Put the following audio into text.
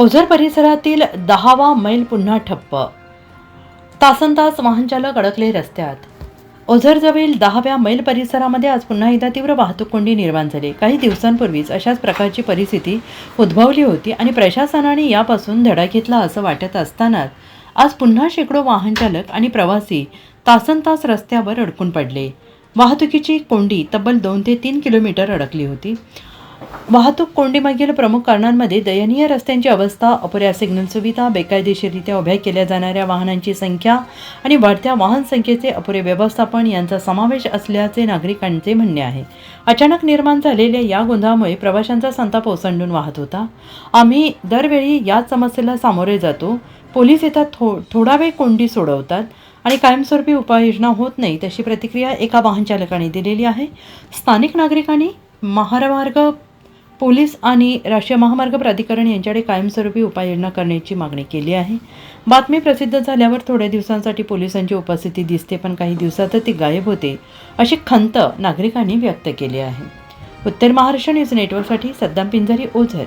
ओझर परिसरातील दहावा मैल पुन्हा ठप्प. तासन तास वाहनचालक अडकले रस्त्यात. ओझरजवळील दहाव्या मैल परिसरामध्ये आज पुन्हा एकदा तीव्र वाहतूक कोंडी निर्माण झाली. काही दिवसांपूर्वीच अशाच प्रकारची परिस्थिती उद्भवली होती आणि प्रशासनाने यापासून धडा घेतला असं वाटत असतानाच आज पुन्हा शेकडो वाहनचालक आणि प्रवासी तासन तास रस्त्यावर अडकून पडले. वाहतुकीची कोंडी तब्बल दोन ते तीन किलोमीटर अडकली होती. वाहतूक कोंडीमागील प्रमुख कारणांमध्ये दयनीय रस्त्यांची अवस्था अपुऱ्या सिग्नल सुविधा बेकायदेशीररित्या उभ्या केल्या जाणाऱ्या वाहनांची संख्या आणि वाढत्या वाहन संख्येचे अपुरे व्यवस्थापन यांचा समावेश असल्याचे नागरिकांचे म्हणणे आहे. अचानक निर्माण झालेल्या या गोंधळामुळे प्रवाशांचा संताप ओसंडून वाहत होता. आम्ही दरवेळी याच समस्येला सामोरे जातो. पोलीस येतात थो थोडा वेळ कोंडी सोडवतात आणि कायमस्वरूपी उपाययोजना होत नाही तशी प्रतिक्रिया एका वाहनचालकाने दिलेली आहे. स्थानिक नागरिकांनी महामार्ग पोलीस आणि राष्ट्रीय महामार्ग प्राधिकरण यांच्याकडे कायमस्वरूपी उपाययोजना करण्याची मागणी केली आहे. बातमी प्रसिद्ध झाल्यावर थोड्या दिवसांसाठी पोलिसांची उपस्थिती दिसते पण काही दिवसातच ती गायब होते अशी खंत नागरिकांनी व्यक्त केली आहे. उत्तर महाराष्ट्र न्यूज नेटवर्कसाठी सद्दाम पिंजारी ओझर.